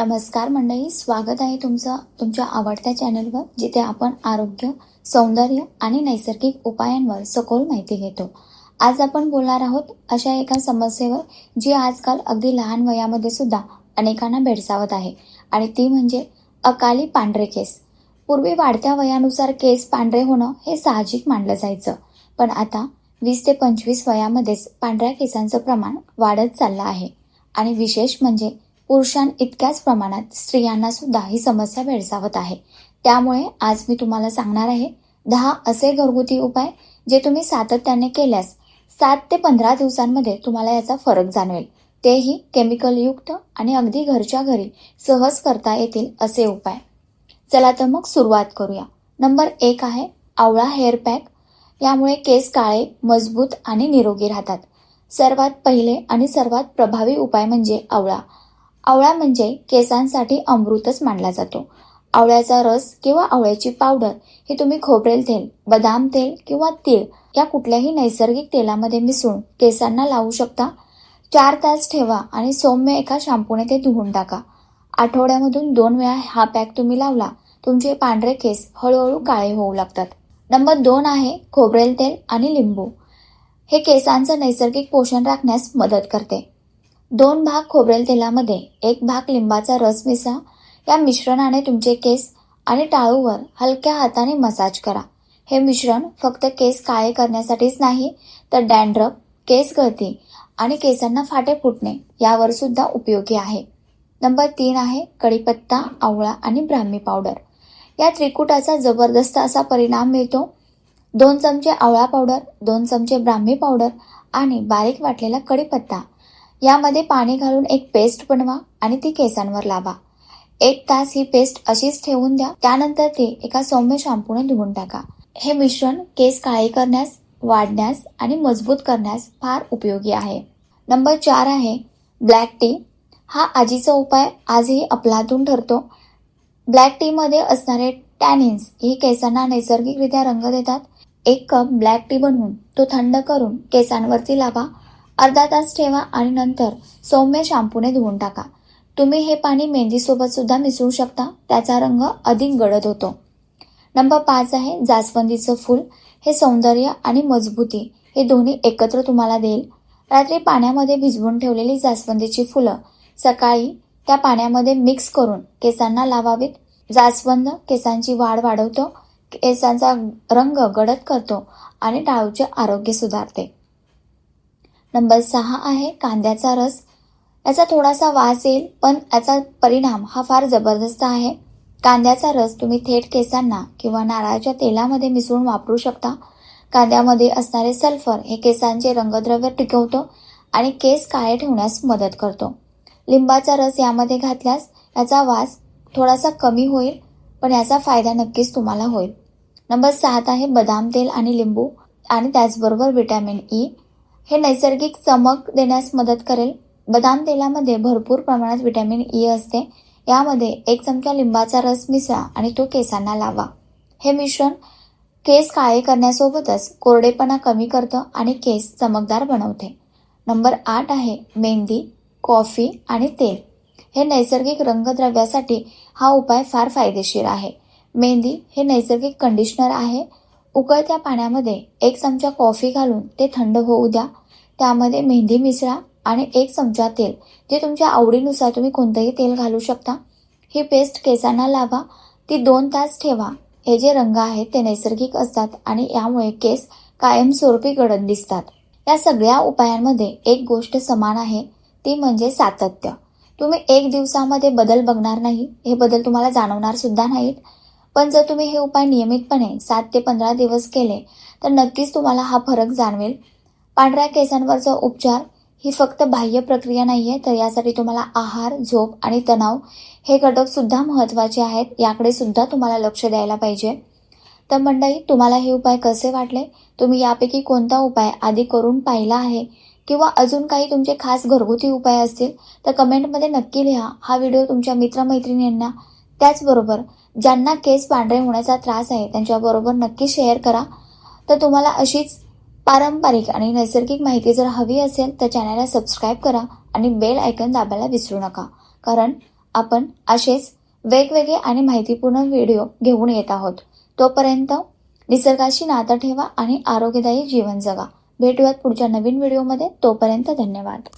नमस्कार मंडळी स्वागत आहे तुमचं तुमच्या आवडत्या चॅनलवर जिथे आपण आरोग्य सौंदर्य आणि नैसर्गिक उपायांवर सखोल माहिती घेतो. आज आपण बोलणार आहोत अशा एका समस्येवर जी आजकाल अगदी लहान वयामध्ये सुद्धा अनेकांना भेडसावत आहे आणि ती म्हणजे अकाली पांढरे केस. पूर्वी वाढत्या वयानुसार केस पांढरे होणं हे साहजिक मानलं जायचं पण आता वीस ते पंचवीस वयामध्येच पांढऱ्या केसांचं प्रमाण वाढत चाललं आहे आणि विशेष म्हणजे पुरुषां इतक्याच प्रमाणात स्त्रियांना सुद्धा ही समस्या भेडसावत आहे. त्यामुळे आज मी तुम्हाला सांगणार आहे दहा असे घरगुती उपाय जे तुम्ही सातत्याने केल्यास सात ते पंधरा दिवसांमध्ये तुम्हाला याचा फरक जाणवेल. तेही केमिकलयुक्त आणि अगदी घरच्या घरी सहज करता येतील असे उपाय. चला तर मग सुरुवात करूया. नंबर एक आहे आवळा हेअर पॅक यामुळे केस काळे मजबूत आणि निरोगी राहतात. सर्वात पहिले आणि सर्वात प्रभावी उपाय म्हणजे आवळा. आवळा म्हणजे केसांसाठी अमृतच मानला जातो. आवळ्याचा रस किंवा आवळ्याची पावडर ही तुम्ही खोबरेल तेल बदाम तेल किंवा तीळ या कुठल्याही नैसर्गिक तेलामध्ये मिसळून केसांना लावू शकता. चार तास ठेवा आणि सौम्य एका शॅम्पूने ते धुवून टाका. आठवड्यामधून दोन वेळा हा पॅक तुम्ही लावला तुमचे पांढरे केस हळूहळू काळे होऊ लागतात. नंबर दोन आहे खोबरेल तेल आणि लिंबू. हे केसांचं नैसर्गिक पोषण राखण्यास मदत करते. दोन भाग खोबरेल तेलामध्ये एक भाग लिंबाचा रस मिसळा या मिश्रणाने तुमचे केस आणि टाळूवर हलक्या हाताने मसाज करा. हे मिश्रण फक्त केस काळे करण्यासाठीच नाही तर डॅन्ड्रप केस गळती आणि केसांना फाटे फुटणे यावर सुद्धा उपयोगी आहे. नंबर तीन आहे कढीपत्ता आवळा आणि ब्राह्मी पावडर. या त्रिकुटाचा जबरदस्त असा परिणाम मिळतो. दोन चमचे आवळा पावडर दोन चमचे ब्राह्मी पावडर आणि बारीक वाटलेला कढीपत्ता यामध्ये पाणी घालून एक पेस्ट बनवा आणि ती केसांवर लावा. एक तास ही पेस्ट अशीच ठेवून द्या त्यानंतर ती एका सौम्य शॅम्पूने धुवून टाका. हे मिश्रण केस काळे करण्यास वाढण्यास आणि मजबूत करण्यास फार उपयोगी आहे. नंबर चार आहे ब्लॅक टी. हा आजीचा उपाय आजही अपलातून ठरतो. ब्लॅक टीमध्ये असणारे टॅनिन्स हे केसांना नैसर्गिकरित्या रंग देतात. एक कप ब्लॅक टी बनवून तो थंड करून केसांवरती लावा. अर्धा तास ठेवा आणि नंतर सौम्य शॅम्पूने धुवून टाका. तुम्ही हे पाणी मेहंदीसोबत सुद्धा मिसळू शकता. त्याचा रंग अधिक गडद होतो. नंबर पाच आहे जास्वंदीचं फूल. हे सौंदर्य आणि मजबूती हे दोन्ही एकत्र तुम्हाला देईल. रात्री पाण्यामध्ये भिजवून ठेवलेली जास्वंदीची फुलं सकाळी त्या पाण्यामध्ये मिक्स करून केसांना लावावीत. जास्वंद केसांची वाढ वाढवतो. केसांचा रंग गडद करतो आणि टाळूचे आरोग्य सुधारते. नंबर सहा आहे कांद्याचा रस. याचा थोडासा वास येईल पण याचा परिणाम हा फार जबरदस्त आहे. कांद्याचा रस तुम्ही थेट केसांना किंवा नारळाच्या तेलामध्ये मिसळून वापरू शकता. कांद्यामध्ये असणारे सल्फर हे केसांचे रंगद्रव्य टिकवतो आणि केस काळे ठेवण्यास मदत करतो. लिंबाचा रस यामध्ये घातल्यास याचा वास थोडासा कमी होईल पण याचा फायदा नक्कीच तुम्हाला होईल. नंबर सात आहे बदाम तेल आणि लिंबू आणि त्याचबरोबर विटॅमिन ई. हे नैसर्गिक चमक देण्यास मदत करेल. बदाम तेलामध्ये भरपूर प्रमाणात विटॅमिन ई e असते. यामध्ये एक चमचा लिंबाचा रस मिसळा आणि तो केसांना लावा. हे मिश्रण केस काळे करण्यासोबतच कोरडेपणा कमी करतं आणि केस चमकदार बनवते. नंबर आठ आहे मेहंदी कॉफी आणि तेल. हे नैसर्गिक रंगद्रव्यासाठी हा उपाय फार फायदेशीर आहे. मेहंदी हे नैसर्गिक कंडिशनर आहे. उकळत्या पाण्यामध्ये एक चमचा कॉफी घालून ते थंड होऊ द्या. त्यामध्ये मेहंदी मिसळा आणि एक चमचा तेल जे तुमच्या आवडीनुसार तुम्ही कोणतंही तेल घालू शकता. ही पेस्ट केसांना लावा. ती दोन तास ठेवा. हे जे रंग आहेत ते नैसर्गिक असतात आणि यामुळे केस कायमस्वरूपी गडद दिसतात. या सगळ्या उपायांमध्ये एक गोष्ट समान आहे. ती म्हणजे सातत्य. तुम्ही एक दिवसामध्ये बदल बघणार नाही. हे बदल तुम्हाला जाणवणार सुद्धा नाहीत. पण जर तुम्ही हे उपाय नियमितपणे सात ते पंधरा दिवस केले तर नक्कीच तुम्हाला हा फरक जाणवेल. पांढऱ्या केसांवरचा उपचार ही फक्त बाह्य प्रक्रिया नाही आहे तर यासाठी तुम्हाला आहार झोप आणि तणाव हे घटक सुद्धा महत्त्वाचे आहेत याकडे सुद्धा तुम्हाला लक्ष द्यायला पाहिजे. तर मंडळी तुम्हाला हे उपाय कसे वाटले? तुम्ही यापैकी कोणता उपाय आधी करून पाहिला आहे? किंवा अजून काही तुमचे खास घरगुती उपाय असतील तर कमेंटमध्ये नक्की लिहा. हा व्हिडिओ तुमच्या मित्रमैत्रिणींना त्याचबरोबर ज्यांना केस पांढरे होण्याचा त्रास आहे त्यांच्याबरोबर नक्की शेअर करा. तर तुम्हाला अशीच पारंपरिक आणि नैसर्गिक माहिती जर हवी असेल तर चॅनलला सबस्क्राईब करा आणि बेल आयकन दाबायला विसरू नका. कारण आपण असेच वेगवेगळे आणि माहितीपूर्ण व्हिडिओ घेऊन येत आहोत. तोपर्यंत निसर्गाशी नातं ठेवा आणि आरोग्यदायी जीवन जगा. भेटूयात पुढच्या नवीन व्हिडिओमध्ये तोपर्यंत धन्यवाद.